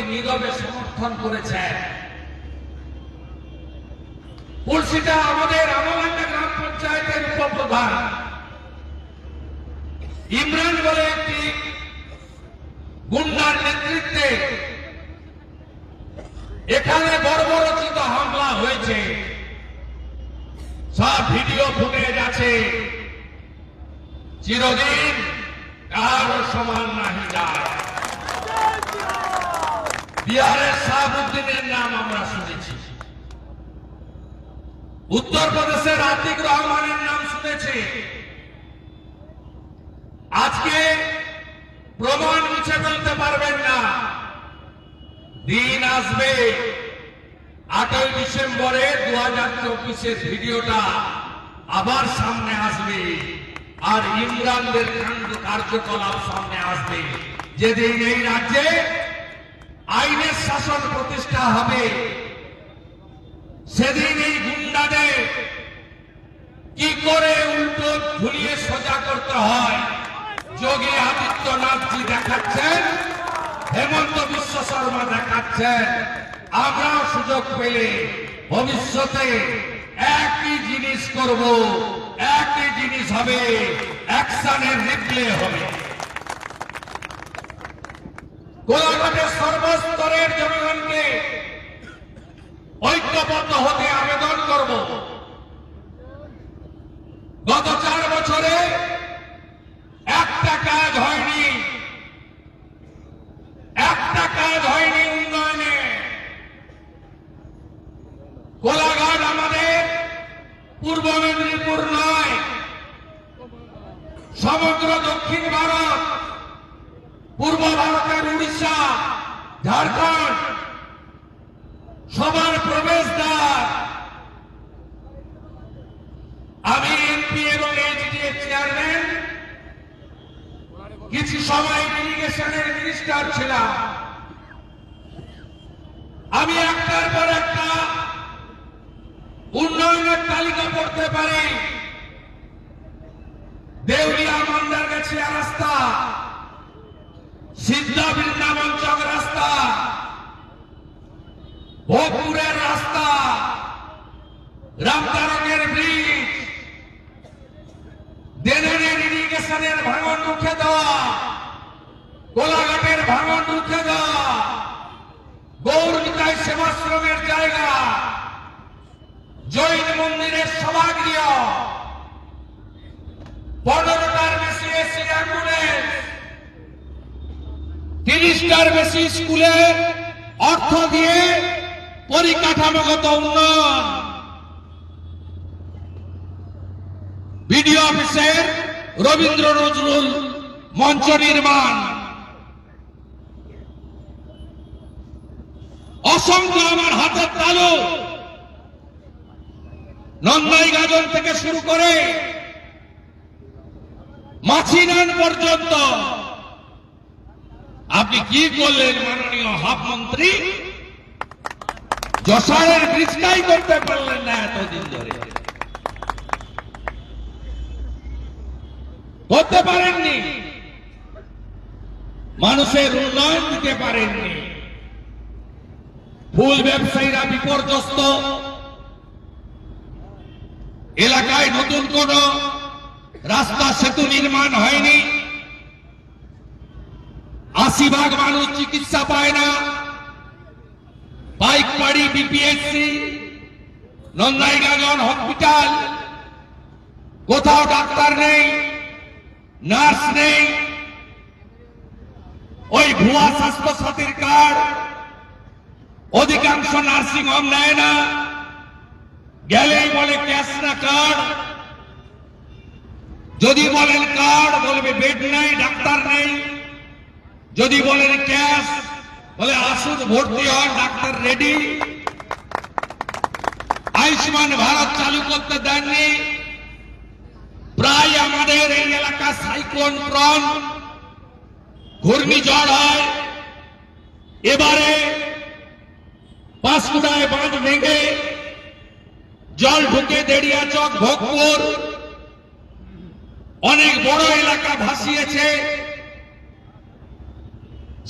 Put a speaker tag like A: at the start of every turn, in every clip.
A: দলকে নীরবে সমর্থন করেছেন পুলসিটা আমাদের আমলান্ডা গ্রাম পঞ্চায়েতের উপপ্রধান। ইমরান বলে একটি গুন্ডার নেতৃত্বে এখানে বর্বরচিত হামলা হয়েছে। সব ভিডিও ফুটেজ আছে। চিরদিন কারও সমান নাহি যায়। বিহারের শাহাবুদ্দিনের নাম আমরা শুনেছি। উত্তরপ্রদেশের আতিক রহমানের নাম শুনেছি। আজকে প্রমাণ মুছে ফেলতে পারবেন না। দিন আসবে, আটই ডিসেম্বরে দু হাজার চব্বিশের ভিডিওটা আবার সামনে আসবে আর ইমরানদের কার্যকলাপ সামনে আসবে। যেদিন এই রাজ্যে আইনের শাসন প্রতিষ্ঠা হবে। সেদিন এই গুন্ডাদের কি করে উল্টো ঝুলিয়ে সোজা করতে হয়, যোগী আদিত্যনাথজি দেখাচ্ছেন, হেমন্ত বিশ্ব শর্মা দেখাচ্ছেন। আমরাও সুযোগ পেলে ভবিষ্যতে একই জিনিস করব, একই জিনিস হবে, অ্যাকশনের রিপ্লে হবে। গোলাঘাটের সর্বস্তরের জনগণকে ঐক্যবদ্ধ হতে আবেদন করব। গত চার বছরে একটা কাজ হয়নি একটা কাজ হয়নি উন্নয়নে কোলাঘাট আমাদের পূর্ব মেদিনীপুর নয় সমগ্র দক্ষিণ ভারত পূর্ব ভারতের উড়িষ্যা ঝাড়খণ্ড সবার প্রবেশদ্বার আমি এমপি এবং এইচডিএ চেয়ারম্যান কিছু সময় ইরিগেশনের মিনিস্টার ছিলাম আমি একটার পর একটা উন্নয়নের তালিকা পড়তে পারি। দেউলিয়া মন্দার গেছে রাস্তা, সিদ্ধা বৃন্দাবন চক রাস্তা, ভোগপুরের রাস্তা, রামতারকের ব্রিজ দেনের ইরিগেশনের ভাঙন রুখে দেওয়া। কোলাঘাটের ভাঙন রুখে দেওয়া। গৌরবিতায় সেবাশ্রমের জায়গা। জৈন মন্দিরের সভাগৃহ পনেরোটার বেশি এসি অ্যাম্বুলেন্স। তিরিশটার বেশি স্কুলে অর্থ দিয়ে পরিকাঠামোগত উন্নয়ন। বিডিও অফিসের রবীন্দ্র নজরুল মঞ্চ নির্মাণ। অসংখ্য আমার হাতের তালু। নন্দাই গাজন থেকে শুরু করে মাছিনান পর্যন্ত। আপনি কি করলেন, মাননীয় হাফ মন্ত্রী? যশোরের ব্রিজটাই করতে পারলেন না এতদিন ধরে। করতে পারেননি। মানুষের উন্নয়ন দিতে পারেননি। ফুল ব্যবসায়ীরা বিপর্যস্ত। এলাকায় নতুন কোন রাস্তা সেতু নির্মাণ হয়নি। আশি ভাগ মানুষ চিকিৎসা পায় না। বাইক বাড়ি বিপিএসসি নন্দাইগাজন হসপিটাল, কোথাও ডাক্তার নেই, নার্স নেই। ওই ভুয়া স্বাস্থ্য সাথীর কার্ড অধিকাংশ নার্সিং হোম নেয় না। গেলেই বলে ক্যাশ না কার্ড। যদি বলেন কার্ড, বলবে বেড নেই, ডাক্তার নেই। যদি বলেন ক্যাশ, বলে আসুন ভর্তি হন ডাক্তার রেডি। আয়ুষ্মান ভারত চালু করতে দেননি। প্রায় আমাদের এই এলাকা সাইক্লোন প্রন। ঘূর্ণিঝড় হয়। এবারে পাঁশকুড়ায় বাঁধ ভেঙে জল ঢুকে দেড়িয়া চক ভোগপুর। অনেক বড় এলাকা ভাসিয়েছে।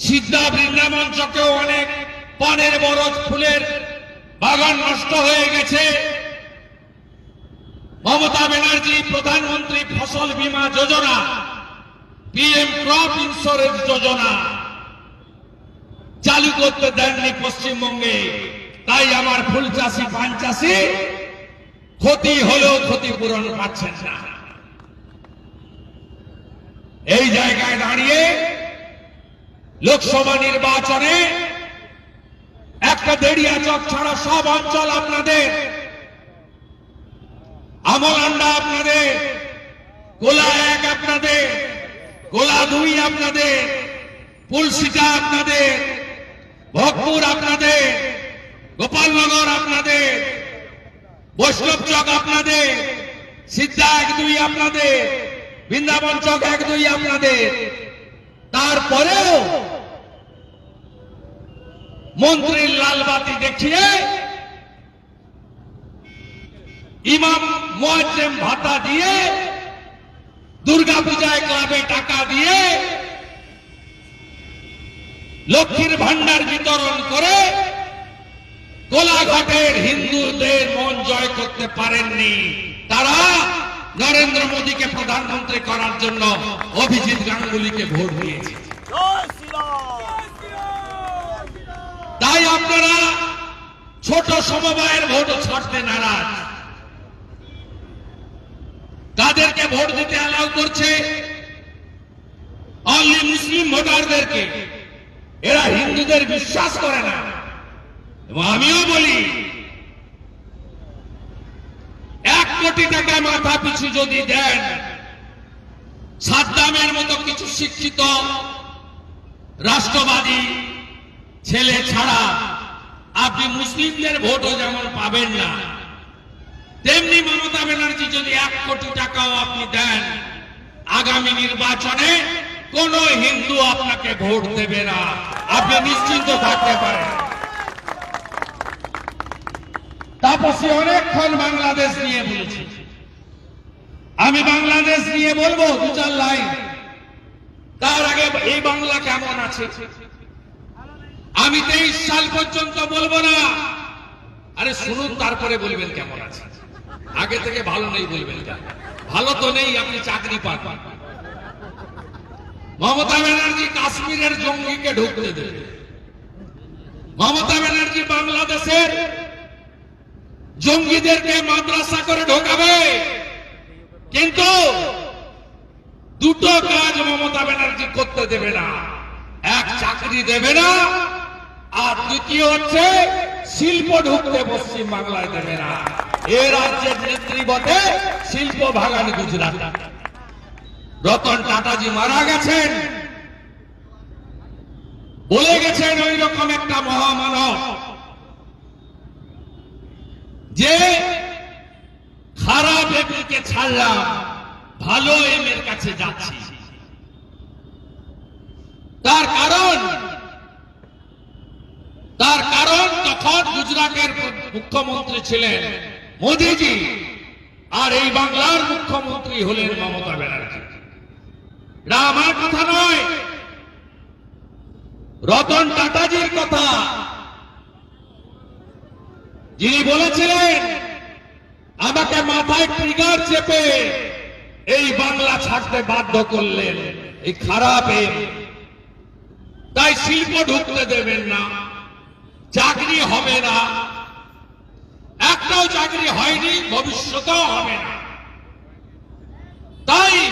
A: সিদ্ধা বৃন্দাবন চকেও অনেক পানের বরজ ফুলের বাগান নষ্ট হয়ে গেছে। মমতা ব্যানার্জি, প্রধানমন্ত্রী ফসল বীমা যোজনা, পিএম ক্রপ ইন্স্যুরেন্স যোজনা। চালু করতে দেননি পশ্চিমবঙ্গে। তাই আমার ফুল চাষি পান চাষি, ক্ষতি হলেও ক্ষতিপূরণ পাচ্ছেন না। এই জায়গায় দাঁড়িয়ে লোকসভা নির্বাচনে একটা দেড়িয়া চক ছাড়া সব অঞ্চল আপনাদের আমলান্ডা আপনাদের, গোলা এক আপনাদের, গোলা দুই আপনাদের পুলসিটা আপনাদের ভোগপুর আপনাদের, গোপালনগর আপনাদের, বৈষ্ণব চক আপনাদের, সিদ্ধা এক দুই আপনাদের, বৃন্দাবন চক এক দুই আপনাদের। তারপরেও মন্ত্রীর লালবাতি দেখিয়ে ইমাম মোয়াজ্জেম ভাতা দিয়ে দুর্গা পূজায় ক্লাবে টাকা দিয়ে লক্ষ্মীর ভান্ডার বিতরণ করে কোলাঘাটের হিন্দুদের মন জয় করতে পারেননি। তারা নরেন্দ্র মোদীকে প্রধানমন্ত্রী করার জন্য অভিজিৎ গাঙ্গুলিকে ভোট দিয়েছে। তাই আপনারা ছোট সমবায়ের ভোট ছাড়তে নারাজ। তাদেরকে ভোট দিতে অ্যালাউ করছে। অনলি মুসলিম ভোটারদেরকে। এরা হিন্দুদের বিশ্বাস করে না। এবং আমিও বলি, এক কোটি টাকা মাথা পিছু যদি দেন, সাদ্দামের মতো কিছু শিক্ষিত, রাষ্ট্রবাদী ছেলে ছাড়া আপনি মুসলিমদের ভোটও যেমন পাবেন না, তেমনি মমতা ব্যানার্জি যদি এক কোটি টাকাও আপনি দেন, আগামী নির্বাচনে কোন হিন্দু আপনাকে ভোট দেবে না। আপনি নিশ্চিন্ত থাকতে পারেন। তাপসী অনেকক্ষণ বাংলাদেশ নিয়ে বলেছি। আমি বাংলাদেশ নিয়ে বলব দু চার লাইন। তার আগে এই বাংলা কেমন আছে? আমি তেইশ সাল পর্যন্ত বলব না। আরে শুনুন, তারপরে বলবেন কেমন আছে। আগে থেকে ভালো নেই বলবেন ভালো তো নেই, আপনি চাকরি পান। মমতা ব্যানার্জি কাশ্মীরের জঙ্গিকে ঢুকতে দেবে। মমতা ব্যানার্জি বাংলাদেশের জঙ্গিদেরকে মাদ্রাসা করে ঢোকাবে। কিন্তু দুটো কাজ মমতা ব্যানার্জি করতে দেবে না। এক, চাকরি দেবে না, আর দ্বিতীয় হচ্ছে শিল্প ঢুকতে পশ্চিম বাংলায় দেবে না। এ রাজ্যের নেত্রী বটে শিল্প ভাগান গুজরাট। রতন টাটাজি মারা গেছেন। বলে গেছেন ওই রকম একটা মহামানব। যে খারাপ এমকে ছাড়লাম, ভালো এম এর কাছে যাচ্ছি। তার কারণ তার কারণ তখন গুজরাটের মুখ্যমন্ত্রী ছিলেন মোদিজি। আর এই বাংলার মুখ্যমন্ত্রী হলেন মমতা ব্যানার্জি। এটা আমার কথা নয়। রতন টাটাজির কথা। যিনি বলেছিলেন, আমাকে মাথায় ট্রিগার চেপে এই বাংলা ছাড়তে বাধ্য করলেন। এই খারাপ তাই শিল্প ঢুকতে দেবেন না। চাকরি হবে না। একটাও চাকরি হয়নি, ভবিষ্যতেও হবে না। তাই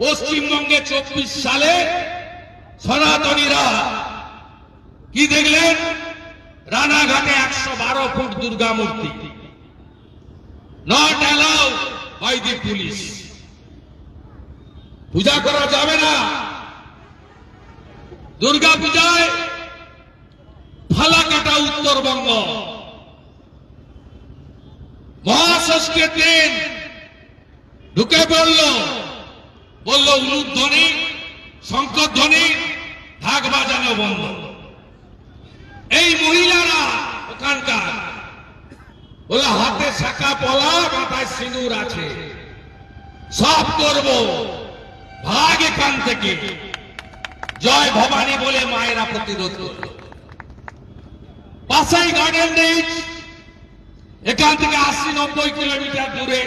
A: পশ্চিমবঙ্গে চব্বিশ সালে সনাতনীরা কি দেখলেন? রানাঘাটে একশো বারো ফুট দুর্গা মূর্তি। Not allow by the police পূজা করা যাবে না। দুর্গা পূজায় ফালাকাটা উত্তরবঙ্গ। মহাষষ্ঠীর দিন ঢুকে পড়ল। বলল, উলুধ্বনি শঙ্করধ্বনি ঢাক বাজানো বন্ধ। এই মহিলারা ওখানকার বলে হাতে শাখা পলা, মাথায় সিঁদুর আছে। সব করব। ভাগ এখান থেকে। জয় ভবানী বলে মায়েরা প্রতিরোধ করল। পাশাই গার্ডেন এখান থেকে আশি নব্বই কিলোমিটার দূরে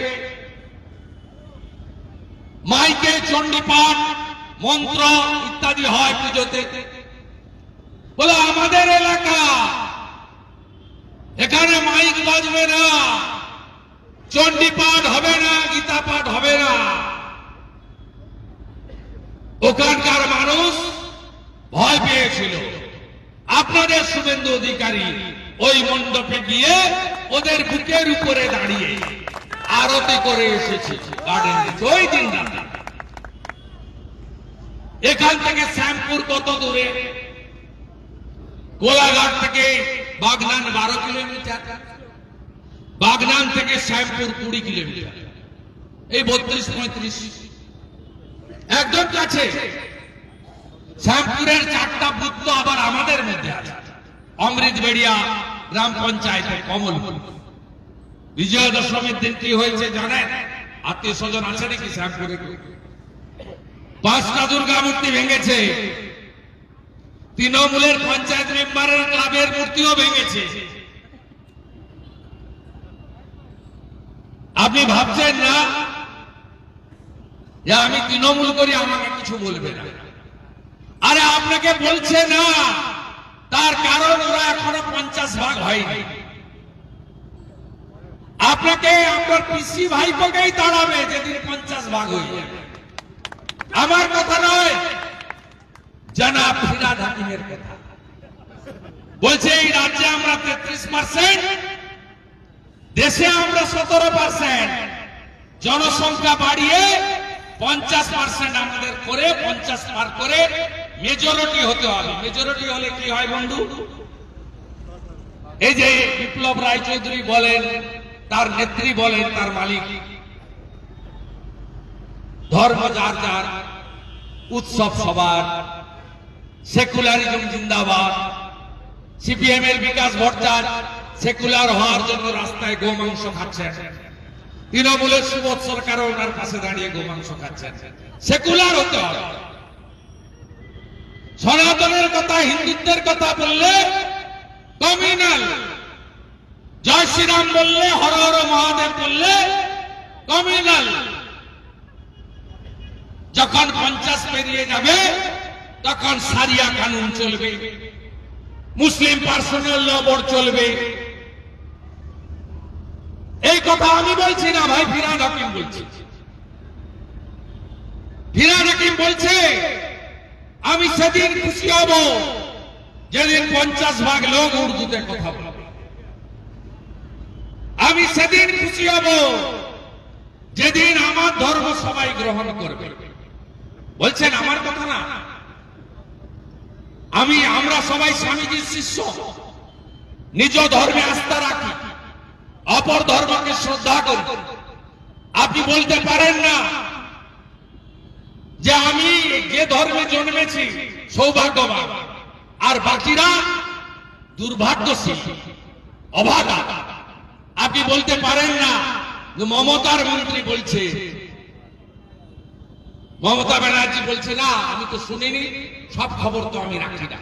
A: মাইকে চণ্ডীপাঠ, মন্ত্র ইত্যাদি হয় পুজোতে। বলে, আমাদের এলাকা, এখানে মাইক বাজবে না, চণ্ডীপাঠ হবে না গীতা পাঠ হবে না। ওখানকার মানুষ ভয় পেয়েছিল। আপনাদের শুভেন্দু অধিকারী ওই মণ্ডপে গিয়ে ওদের বুকের উপরে দাঁড়িয়ে আরতি করে এসেছে। গার্ডেন ওই দিন এখান থেকে শ্যামপুর কত দূরে? কোলাঘাট থেকে বাগনান বারো কিলোমিটার। বাগনান থেকে শ্যামপুর কুড়ি কিলোমিটার। এই বত্রিশ পঁয়ত্রিশ। একদম কাছে। শ্যামপুরের চারটা বুথ তো আবার আমাদের মধ্যে আছে। অমৃত বেড়িয়া গ্রাম পঞ্চায়েতের কমলপুর। বিজয়া দশমীর দিন কি হয়েছে জানেন? আত্মীয় স্বজন আছে নাকি শ্যামপুরে পাঁচটা দুর্গা মূর্তি ভেঙেছে। তৃণমূলের পঞ্চায়েত মেম্বারের ক্লাবের মূর্তিও ভেঙেছে। আপনি ভাবছেন না? যে আমি তৃণমূল করি, আমাকে কিছু বলবে না। আরে, আপনাকে বলছে না। তার কারণ ওরা এখনও পঞ্চাশ ভাগ হয়নি। আপনাকে আপনার পিসি ভাইপোকেই দাঁড়াবে যেদিন পঞ্চাশ ভাগ হয়ে যাবে। আমার কথা নয়, জনাব ফিরাদ হাকিমের কথা। বলছে, এই রাজ্যে আমরা তেত্রিশ পার্সেন্ট দেশে আমরা সতেরো পার্সেন্ট জনসংখ্যা বাড়িয়ে পঞ্চাশ পার্সেন্ট আমাদের করে, পঞ্চাশ পার করে মেজরিটি হতে হবে। মেজরিটি হলে কি হয় বন্ধু? এই যে বিপ্লব রায় চৌধুরী বলেন তার নেত্রী বলেন তার মালিক, ধর্ম যার যার, উৎসব সবার, সেকুলারিজম জিন্দাবাদ সিপিএম এর বিকাশ ভট্টাচার্য সেকুলার হওয়ার জন্য রাস্তায় গোমাংস খাচ্ছেন। তৃণমূলের সুবোধ সরকার ওনার পাশে দাঁড়িয়ে গোমাংস খাচ্ছেন। সেকুলার হতে হবে। সনাতনের কথা, হিন্দুত্বের কথা বললে কমিউনাল। জয় শ্রীরাম বললে, হর হর মহাদেব বললে কমিউনাল যখন পঞ্চাশ পেরিয়ে যাবে, তখন সারিয়া কানুন চলবে। মুসলিম পার্সোনাল ল বোর্ড চলবে। এই কথা আমি বলছি না ভাই ফিরান হাকিম বলছি। ফিরান হাকিম বলছে, আমি সেদিন খুশি হব, যেদিন পঞ্চাশ ভাগ লোক উর্দুতে কথা বলবে। আমি সেদিন খুশি হব, যেদিন আমার ধর্ম সবাই গ্রহণ করবে। বলছেন, আমার কথা না। আমি, আমরা সবাই স্বামীজির শিষ্য। নিজ ধর্মে আস্থা রাখি। অপর ধর্মকে শ্রদ্ধা করি। আপনি বলতে পারেন না যে আমি যে ধর্মে জন্মেছি, সৌভাগ্যবান। আর বাকিরা দুর্ভাগ্যশীল অভাগা আপনি বলতে পারেন না। যে মমতার মন্ত্রী বলছে। মমতা ব্যানার্জি বলছে, না, আমি তো শুনিনি। সব খবর তো আমি রাখি না।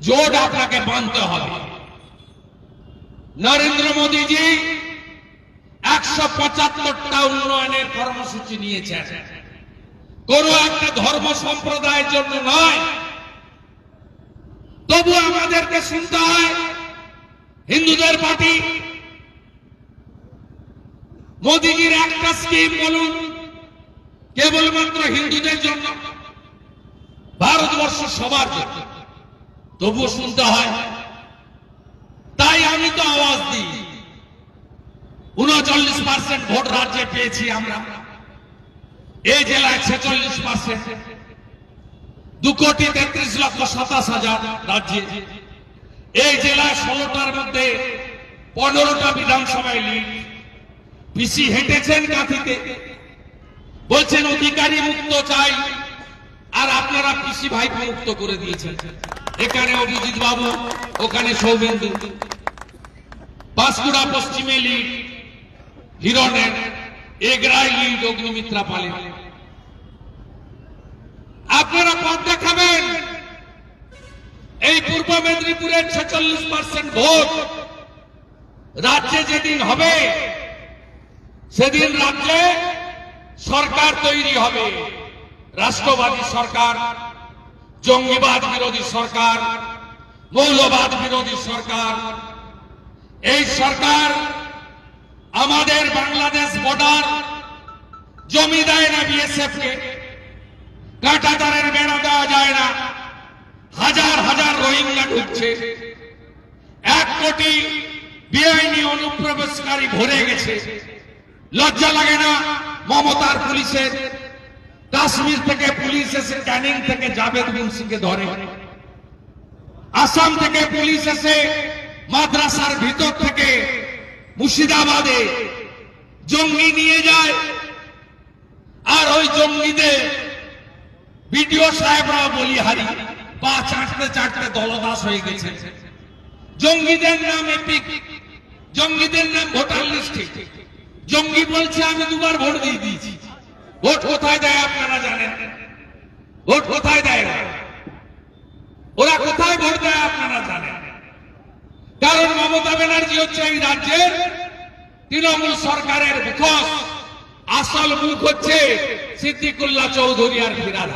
A: জোট আপনাকে মানতে হবে। নরেন্দ্র মোদীজি একশো পঁচাত্তরটা উন্নয়নের কর্মসূচি নিয়েছেন। কোন একটা ধর্ম সম্প্রদায়ের জন্য নয়। তবু আমাদেরকে শুনতে হয় হিন্দুদের পার্টি। মোদীজির একটা স্কিম বলুন, কেবলমাত্র হিন্দুদের জন্য, ভারতবর্ষ সবার জন্য। তবুও শুনতে হয়, তাই আমি তো আওয়াজ দিই। উনচল্লিশ পার্সেন্ট ভোট রাজ্যে পেয়েছি আমরা। এই জেলায় ছেচল্লিশ পার্সেন্ট দু কোটি তেত্রিশ লক্ষ সাতাশ হাজার রাজ্যে। এই জেলায় ষোলোটার মধ্যে পনেরোটা বিধানসভায় লিড পিসি হেঁটেছেন কাঁথিতে। বলছেন, অধিকারী মুক্ত চাই। আর আপনারা পিসি ভাই মুক্ত করে দিয়েছেন। এখানে অভিজিৎ বাবু, ওখানে সৌমেন্দু। পাঁশকুড়া পশ্চিমে লিড হিরণের এগরায় লিড অগ্নিমিত্রা পালে আপনারা পথ দেখাবেন। এই পূর্ব মেদিনীপুরের ছেচল্লিশ পার্সেন্ট ভোট রাজ্যে যেদিন হবে, সেদিন রাজ্যে সরকার তৈরি হবে। রাষ্ট্রবাদী সরকার, জঙ্গিবাদ বিরোধী সরকার, মৌলবাদ বিরোধী সরকার। এই সরকার আমাদের বাংলাদেশ বর্ডার জমি দেয় না বিএসএফ কে। কাঁটাতারের বেড়া দেওয়া যায় না। হাজার হাজার রোহিঙ্গা ঢুকছে। এক কোটি বেআইনি অনুপ্রবেশকারী ভরে গেছে। লজ্জা লাগে না মমতার পুলিশের? কাশ্মীর থেকে পুলিশ এসে ক্যানিং থেকে জাভেদ মুন্সিকে ধরে। আসাম থেকে পুলিশ এসে মাদ্রাসার ভিতর থেকে মুর্শিদাবাদে জঙ্গি নিয়ে যায়। আর ওই জঙ্গিদের বিডিও সাহেবরা বলিহারি পা চাটতে চাটতে দলদাস হয়ে গেছে। জঙ্গিদের নাম এপিক, জঙ্গিদের নাম ভোটার লিস্টে। জঙ্গি বলছে, আমি দুবার ভোট দিয়ে দিয়েছি। ভোট কোথায় দেয় আপনারা জানেন? ভোট কোথায় দেয় ওরা? কোথায় ভোট দেয় আপনারা জানেন? কারণ মমতা ব্যানার্জি হচ্ছে এই রাজ্যের তৃণমূল সরকারের মুখোশ। আসল মুখ হচ্ছে সিদ্দিকুল্লাহ চৌধুরী আর ফিরাদ।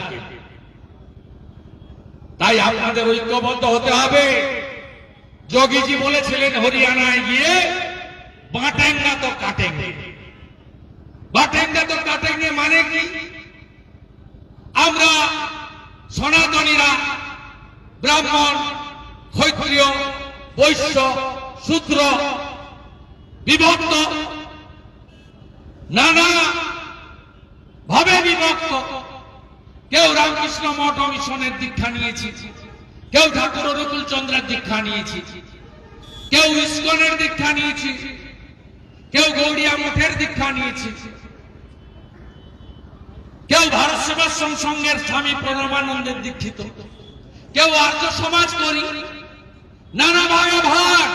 A: তাই আপনাদের ঐক্যবদ্ধ হতে হবে। যোগীজি বলেছিলেন, হরিয়ানায় গিয়ে বাটেঙ্গা তো কাটেঙ্গে। বাটেঙ্গা তো কাটেঙ্গে মানে কি? আমরা সনাতনীরা, ব্রাহ্মণ, ক্ষত্রিয়, বৈশ্য, শূদ্র, বিভক্ত, নানা ভাবে বিভক্ত। কেউ রামকৃষ্ণ মঠ মিশনের দীক্ষা নিয়েছি। কেউ ঠাকুর অনুকূল চন্দ্রের দীক্ষা নিয়েছি। কেউ ইস্কনের দীক্ষা নিয়েছি। কেউ গৌড়িয়া মঠের দীক্ষা নিয়েছি। কেউ ভারত সেবাশ্রম সংঘের স্বামী প্রণবানন্দের দীক্ষিত। কেউ আর্য সমাজ করি। নানা ভাগে ভাগ।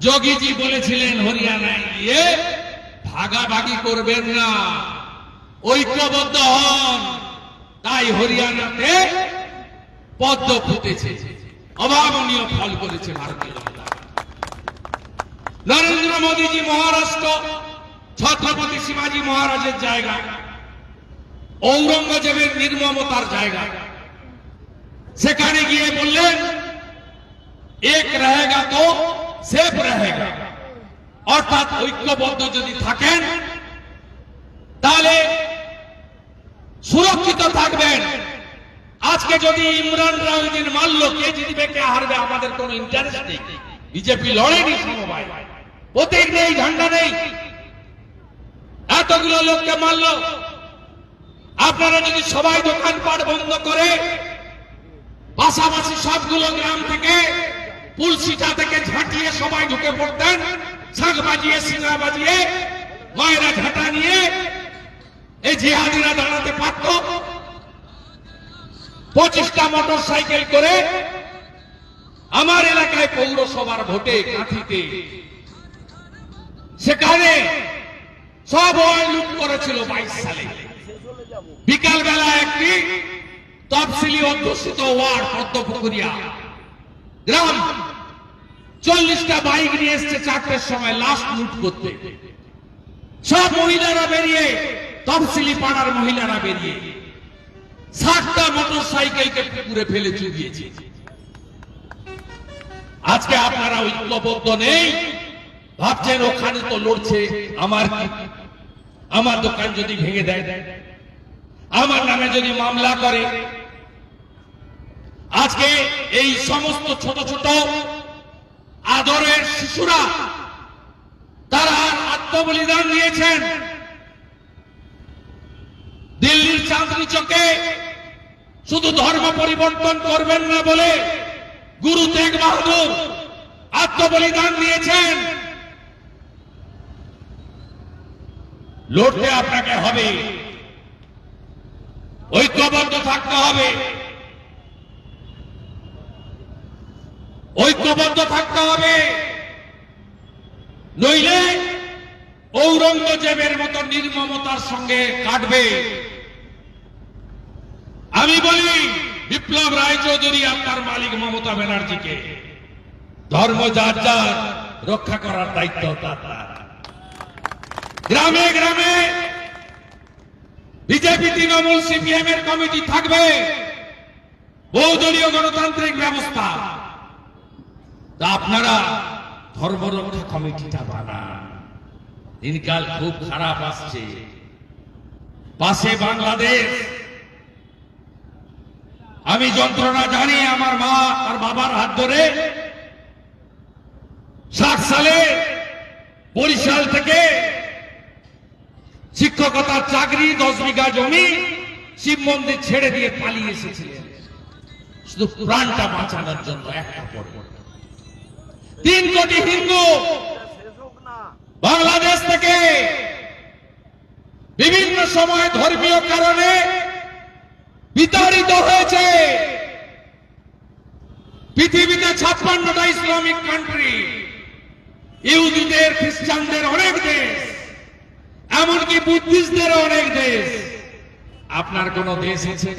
A: যোগীজি বলেছিলেন, হরিয়ানায় গিয়ে ভাগাভাগি করবেন না। ঐক্যবদ্ধ হন। তাই হরিয়ানাতে পদ্ম ফুটেছে। অভাবনীয় ফল করেছে ভারতীয় জনতা। নরেন্দ্র মোদীজি মহারাষ্ট্র, ছত্রপতি শিবাজী মহারাজের জায়গা। ঔরঙ্গজেবের নির্মমতার জায়গা। সেখানে গিয়ে বললেন, এক রহেগা তো সেফ রহেগা। অর্থাৎ ঐক্যবদ্ধ যদি থাকেন সুরক্ষিত থাকবেন। আজকে যদি ইমরান রাউদ্দিন মারল, কে জিতবে, কে হারবে, আমাদের কোনো ইন্টারেস্ট নেই। বিজেপি লড়েনি সমবায়। প্রতীক নেই, ঝান্ডা নেই। এতগুলো লোককে মারল। আপনারা যদি সবাই দোকানপাট বন্ধ করে, পাশাপাশি সবগুলো গ্রাম থেকে পুলসিটা থেকে ঝাঁটিয়ে সবাই ঢুকে পড়তেন, শাঁখ বাজিয়ে সিঙ্গা বাজিয়ে, মায়েরা ঝাঁটা নিয়ে এই জিহাদিরা দাঁড়াতে পারত। পঁচিশটা মোটর সাইকেল করে আমার এলাকায় পৌরসভার ভোটে কাঁথিতে। সেখানে সব লুট করেছিল বাইশ সালে। বিকাল বেলা একটি তফসিলি অধ্যুষিত ওয়ার্ড পদ্মপুকুরিয়া। গ্রাম, চল্লিশটা বাইক নিয়ে এসছে চারটের সময় লাস্ট লুট করতে। সব মহিলারা বেরিয়ে তফসিলি পাড়ার মহিলারা বেরিয়ে ষাটটা মোটর সাইকেলকে পুকুরে ফেলে চুরিয়েছে আজকে আপনারা ঐক্যবদ্ধ নেই। ভাবছেন ওখানে তো লড়ছে আমার আমার দোকান যদি ভেঙে দেয়, আমার নামে যদি মামলা করে। আজকে এই সমস্ত ছোট ছোট আদরের শিশুরা, তারা আত্মবলিদান দিয়েছেন। চাঁদনি চকে। শুধু ধর্ম পরিবর্তন করবেন না বলে গুরু তেগ বাহাদুর আত্মবলিদান দিয়েছেন। লড়তে আপনাকে হবে। ঐক্যবদ্ধ থাকতে হবে। ঐক্যবদ্ধ থাকতে হবে। নইলে ঔরঙ্গজেবের মতো নির্মমতার সঙ্গে কাটবে। বিপ্লব রায় চৌধুরী আপনার মালিক মমতা ব্যানার্জিকে ধর্ম যার যার রক্ষা করার দায়িত্ব তার। গ্রামে গ্রামে বিজেপি তৃণমূল সিপিএম এর কমিটি থাকবে। বহুদলীয় গণতান্ত্রিক ব্যবস্থা। তা আপনারা ধর্মরক্ষা কমিটিটা বানান। দিনকাল খুব খারাপ আসছে। পাশে বাংলাদেশ আমি যন্ত্রণা জানি আমার মা আর বাবার হাত ধরে ষাট সালে বরিশাল থেকে শিক্ষকতার চাকরি, দশ বিঘা জমি শিব মন্দির ছেড়ে দিয়ে পালিয়ে এসেছিলেন। শুধু প্রাণটা বাঁচানোর জন্য একটা পর। তিন কোটি হিন্দু বাংলাদেশ থেকে বিভিন্ন সময় ধর্মীয় কারণে বিতাড়িত হয়েছে। পৃথিবীতে ছাপ্পান্নটা ইসলামিক কান্ট্রি ইহুদিদের, খ্রিস্টানদের অনেক দেশ, এমনকি বুদ্ধিস্টদের অনেক দেশ। আপনার কোন দেশ আছে?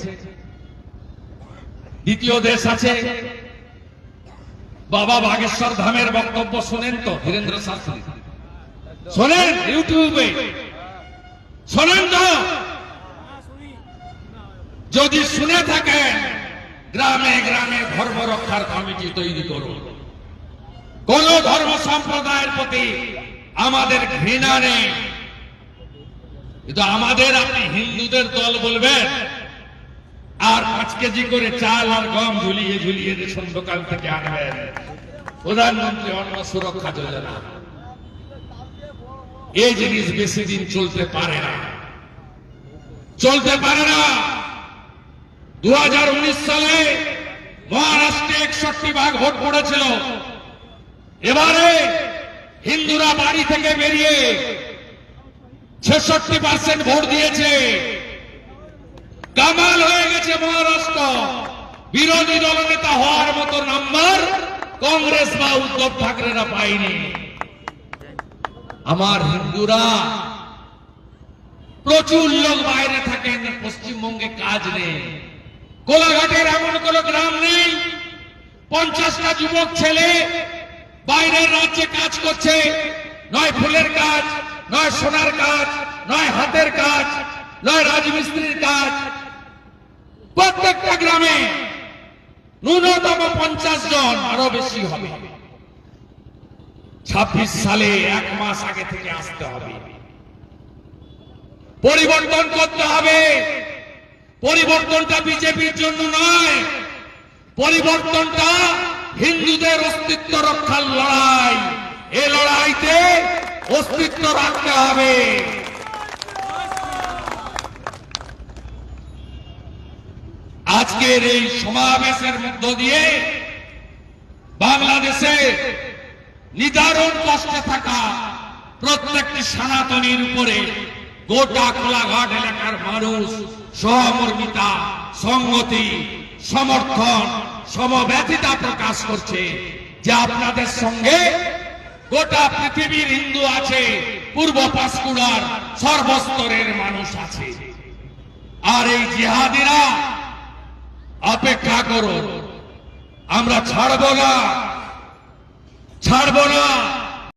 A: দ্বিতীয় দেশ আছে? বাবা বাগেশ্বর ধামের বক্তব্য শোনেন তো ধীরেন্দ্র শাস্ত্রী। শোনেন ইউটিউবে। শোনেন তো? যদি শুনে থাকেন, গ্রামে গ্রামে ধর্ম রক্ষার কমিটি তৈরি করুন। কোন ধর্ম সম্প্রদায়ের প্রতি আমাদের ঘৃণা নেই। কিন্তু আমাদের আপনি হিন্দুদের দল বলবেন, আর পাঁচ কেজি করে চাল আর গম ঝুলিয়ে ঝুলিয়ে রেশন দোকান থেকে আনবেন। প্রধানমন্ত্রী অন্ন সুরক্ষা যোজনা। এই জিনিস বেশি দিন চলতে পারে না। চলতে পারে না। দু হাজার উনিশ সালে মহারাষ্ট্রে একষট্টি ভাগ ভোট পড়েছিল। এবারে হিন্দুরা বাড়ি থেকে বেরিয়ে ছেষট্টি পার্সেন্ট ভোট দিয়েছে। কামাল হয়ে গেছে মহারাষ্ট্র। বিরোধী দলনেতা হওয়ার মতো নাম্বার কংগ্রেস বা উদ্ধব ঠাকরেরা পায়নি। আমার হিন্দুরা, প্রচুর লোক বাইরে থাকেন, পশ্চিমবঙ্গে কাজ নেই। কোলাঘাটের এমন কোন গ্রাম নেই। পঞ্চাশটা যুবক ছেলে বাইরের রাজ্যে কাজ করছে। নয় ফুলের কাজ নয় সোনার কাজ নয় হাতের কাজ নয় রাজমিস্ত্রির কাজ প্রত্যেকটা গ্রামে ন্যূনতম পঞ্চাশ জন আরও বেশি হবে। ছাব্বিশ সালে এক মাস আগে থেকে আসতে হবে। পরিবর্তন করতে হবে। পরিবর্তনটা বিজেপির জন্য নয়। পরিবর্তনটা হিন্দুদের অস্তিত্ব রক্ষার লড়াই। এ লড়াইতে অস্তিত্ব রাখতে হবে। আজকের এই সমাবেশের মধ্য দিয়ে বাংলাদেশে নিদারুণ কষ্টে থাকা প্রত্যেকটি সনাতনীর উপরে গোটা কোলাঘাট এলাকার মানুষ সহমর্মিতা সংগতি সমর্থন, সমব্যথিতা প্রকাশ করছে। যে আপনাদের সঙ্গে গোটা পৃথিবীর হিন্দু আছে, পূর্ব পাঁশকুড়ার সর্বস্তরের মানুষ আছে। আর এই জিহাদিরা, অপেক্ষা করুন। আমরা ছাড়ব না ছাড়ব না।